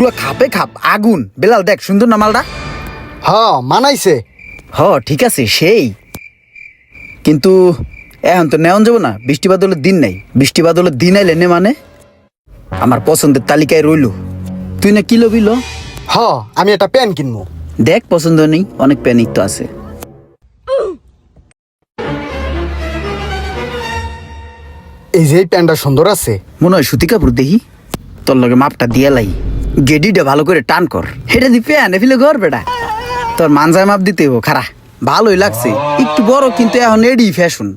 পুরো খাপে খাপ আগুন। বেলাল দেখ সুন্দর না মালটা হ মানাইছে। হ ঠিক আছে সেই। কিন্তু এখন তো নেওয়া যাব না বৃষ্টি বাদলের দিন নাই। বৃষ্টি বাদলের দিন আইলে নে মানে? আমার পছন্দের তালিকায় রইল। তুই না কিলো বিলো হ আমি একটা প্যান কিনবো। দেখ পছন্দ নেই অনেক প্যানিক তো আছে। এই যে প্যান্টটা সুন্দর আছে। মনে হয় সুতি কাপড় দেখি। তোর লগে মাপটা দিয়ে লাই। গেডিটা ভালো করে টান কর। হেটা দি প্যান এফিলে ঘর বেটা তোর মানজায় মাপ দিতে হব খারা ভালোই লাগছে। একটু বড় কিন্তু এখন এডি ফ্যাশন।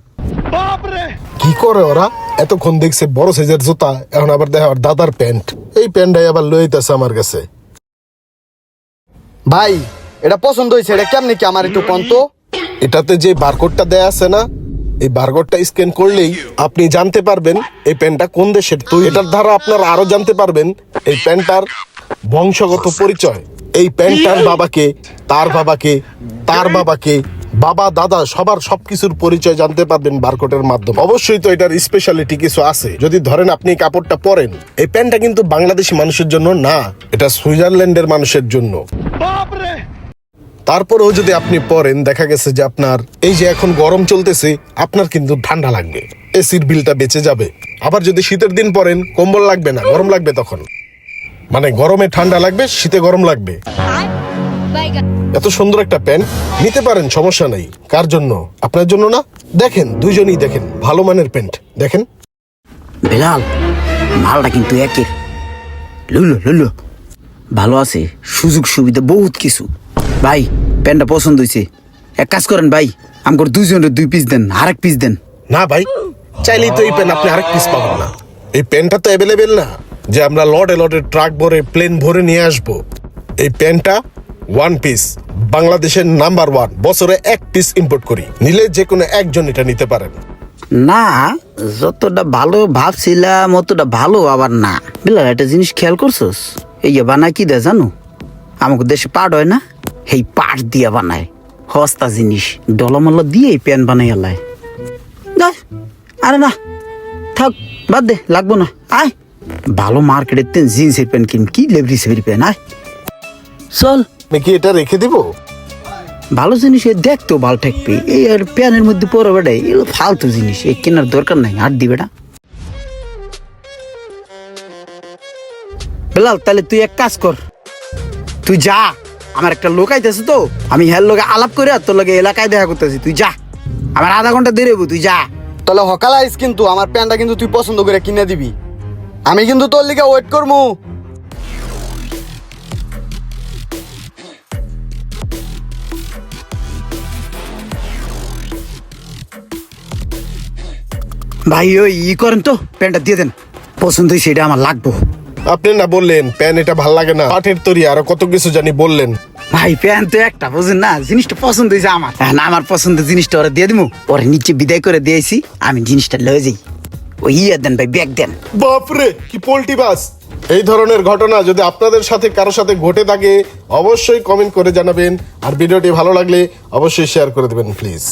কি করে ওরা? এতক্ষণ দেখছে বড় সাইজের জুতা এখন আবার দেখে ওর দাদার প্যান্ট। এই প্যান্টটাই আবার লইতেছে আমার কাছে। ভাই এটা পছন্দ হয়েছে এটা কেমনি কি আমার একটু পন্ত এটাতে যে বারকোডটা দেয়া আছে না এই বারকোডটা স্ক্যান করলেই আপনি জানতে পারবেন এই প্যান্টটা কোন দেশের তো এটার দ্বারা আপনারা আরও জানতে পারবেন। এই প্যান্টটার বংশগত পরিচয়। এই প্যান্টটার বাবাকে তার বাবাকে তার বাবাকে বাবা দাদা সবার সবকিছুর পরিচয় জানতে পারবেন বারকোডের মাধ্যমে। অবশ্যই তো এটার স্পেশালিটি কিছু আছে। যদি ধরেন আপনি কাপড়টা পরেন এই প্যান্টটা কিন্তু বাংলাদেশি মানুষের জন্য না এটা সুইজারল্যান্ডের মানুষের জন্য। তারপরেও যদি আপনি পরেন দেখা গেছে যে আপনার এই যে এখন গরম চলতেছে আপনার কিন্তু ঠান্ডা লাগবে। এসির বিলটা বেঁচে যাবে। আবার যদি শীতের দিন পরেন কম্বল লাগবে না গরম লাগবে তখন। মানে গরমে ঠান্ডা লাগবে শীতে গরম লাগবে। এত সুন্দর একটা প্যান্ট নিতে পারেন সমস্যা নাই। কার জন্য? আপনার জন্য না? দেখেন দুইজনই দেখেন ভালো মানের প্যান্ট দেখেন। বেলাল মালটা কিন্তু একের। লুলো লুলো। ভালো আছে সুযোগ সুবিধা বহুত কিছু। ভাই প্যান্টটা পছন্দ হয়েছে। এক কাজ করেন ভাই আমার দুইজনের দুই পিস দেন আরেক পিস দেন। না ভাই চাইলেই তো এই প্যান্ট আপনি আরেক পিস পাবেন না। এই প্যান্টটা তো অ্যাভেলেবেল না। যে আমরা লটে লটে ট্রাক ভরে প্লেন ভরে নিয়ে আসব। এই প্যান্টটা ওয়ান পিস বাংলাদেশের নাম্বার ওয়ান বছরে এক পিস ইম্পোর্ট করি। নিলে যে কোনো একজন এটা নিতে পারেন। না যতটা ভালো ভাবছিলাম অতটা ভালো আবার না। বেলাল একটা জিনিস খেয়াল করছস? এই বানায় কি দেয় জানো? আমাকে দেশে পাট হয় না? এই পাট দিয়া বানায়। হস্তা জিনিস ডলমল দিয়ে এই প্যান বানাই যাই, আরে না থাক বাদ দে লাগবো না। আয়। ভালো মার্কেটের তেন জিন্সের প্যান্ট কিন কি লেবরি সেবরি প্যান্ট আয়। চল। আমি কি এটা রেখে দিব? ভালো জিনিস এ দেখতেও ভালো ঠেকবে এই আর প্যানের মধ্যে পরে বেটা এগুলো ফালতু জিনিস এ কেনার দরকার নাই আর দি বেটা। বেলাল তাহলে তুই এক কাজ কর। তুই যা আমার একটা লোক আইতেছে তো আমি হ্যার লোকে আলাপ করে আর তোর লোকে এলাকায় দেখা করতেছি তুই যা। আমার আধা ঘণ্টা দেরি তুই যা। তাহলে হকাল আইস কিন্তু আমার প্যান্টটা কিন্তু তুই পছন্দ করে কিনে দিবি। আমি কিন্তু তোর লিগে ওয়েট করব ভাই ওই ই করেন তো প্যান্টটা দিয়ে দেন। পছন্দ হয়েছে এটা আমার লাগবো। আপনি না বললেন প্যান এটা ভালো লাগে না। পাটের তৈরি আরও কত কিছু জানি বললেন। ভাই প্যান্ট তো একটা বুঝেন না? জিনিসটা পছন্দ হয়েছে আমার। এখন আমার পছন্দের জিনিসটা ওরা দিয়ে দিবো পরে নিচে বিদায় করে দিয়েছি আমি জিনিসটা লয়ে যাই। ইয়ে দেন ভাই ব্যাগ দেন। বাপরে, কি পোল্টি বাস। এই ধরনের ঘটনা যদি আপনাদের সাথে কারও সাথে ঘটে থাকে, অবশ্যই কমেন্ট করে জানাবেন। আর ভিডিওটি ভালো লাগলে অবশ্যই শেয়ার করে দেবেন প্লিজ